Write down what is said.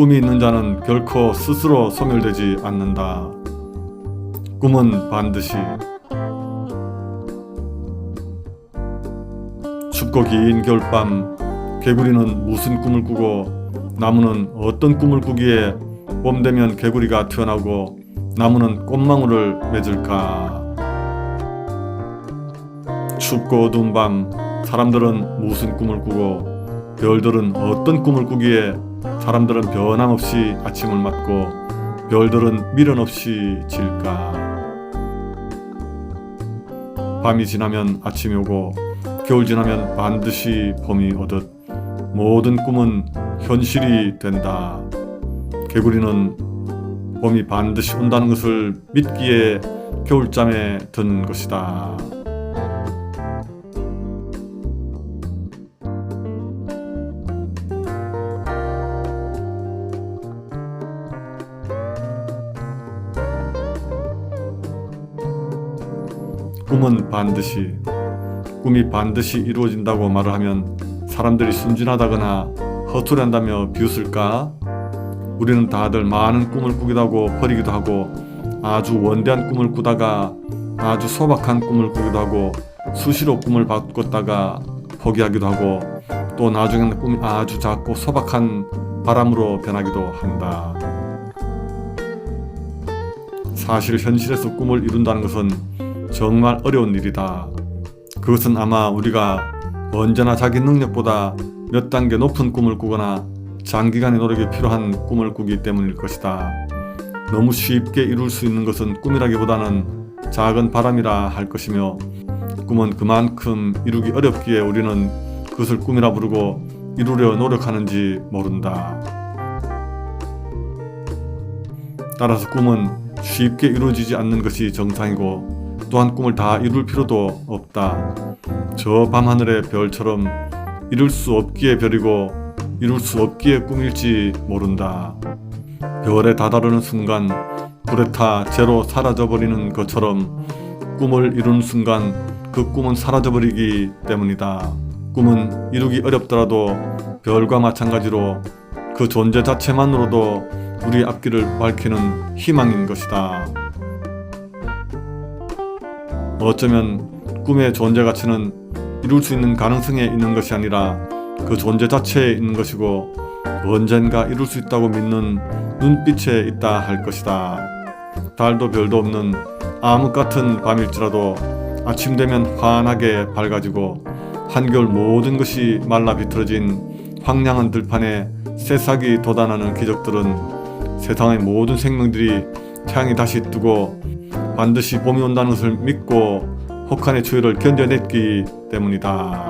꿈이 있는 자는 결코 스스로 소멸되지 않는다. 꿈은 반드시 춥고 긴 겨울밤 개구리는 무슨 꿈을 꾸고 나무는 어떤 꿈을 꾸기에 봄 되면 개구리가 튀어나오고 나무는 꽃망울을 맺을까 춥고 어두운 밤 사람들은 무슨 꿈을 꾸고 별들은 어떤 꿈을 꾸기에 사람들은 변함없이 아침을 맞고 별들은 미련 없이 질까 밤이 지나면 아침이 오고 겨울 지나면 반드시 봄이 오듯 모든 꿈은 현실이 된다. 개구리는 봄이 반드시 온다는 것을 믿기에 겨울잠에 든 것이다. 꿈은 반드시 꿈이 반드시 이루어진다고 말을 하면 사람들이 순진하다거나 허투루한다며 비웃을까? 우리는 다들 많은 꿈을 꾸기도 하고 버리기도 하고 아주 원대한 꿈을 꾸다가 아주 소박한 꿈을 꾸기도 하고 수시로 꿈을 바꿨다가 포기하기도 하고 또 나중에는 꿈이 아주 작고 소박한 바람으로 변하기도 한다. 사실 현실에서 꿈을 이룬다는 것은 정말 어려운 일이다. 그것은 아마 우리가 언제나 자기 능력보다 몇 단계 높은 꿈을 꾸거나 장기간의 노력이 필요한 꿈을 꾸기 때문일 것이다. 너무 쉽게 이룰 수 있는 것은 꿈이라기보다는 작은 바람이라 할 것이며 꿈은 그만큼 이루기 어렵기에 우리는 그것을 꿈이라 부르고 이루려 노력하는지 모른다. 따라서 꿈은 쉽게 이루어지지 않는 것이 정상이고 또한 꿈을 다 이룰 필요도 없다. 저 밤하늘의 별처럼 이룰 수 없기에 별이고 이룰 수 없기에 꿈일지 모른다. 별에 다다르는 순간 불에 타 제로 사라져버리는 것처럼 꿈을 이루는 순간 그 꿈은 사라져버리기 때문이다. 꿈은 이루기 어렵더라도 별과 마찬가지로 그 존재 자체만으로도 우리 앞길을 밝히는 희망인 것이다. 어쩌면 꿈의 존재 가치는 이룰 수 있는 가능성에 있는 것이 아니라 그 존재 자체에 있는 것이고 언젠가 이룰 수 있다고 믿는 눈빛에 있다 할 것이다. 달도 별도 없는 암흑 같은 밤일지라도 아침 되면 환하게 밝아지고 한겨울 모든 것이 말라 비틀어진 황량한 들판에 새싹이 돋아나는 기적들은 세상의 모든 생명들이 태양이 다시 뜨고 반드시 봄이 온다는 것을 믿고 혹한의 추위를 견뎌냈기 때문이다.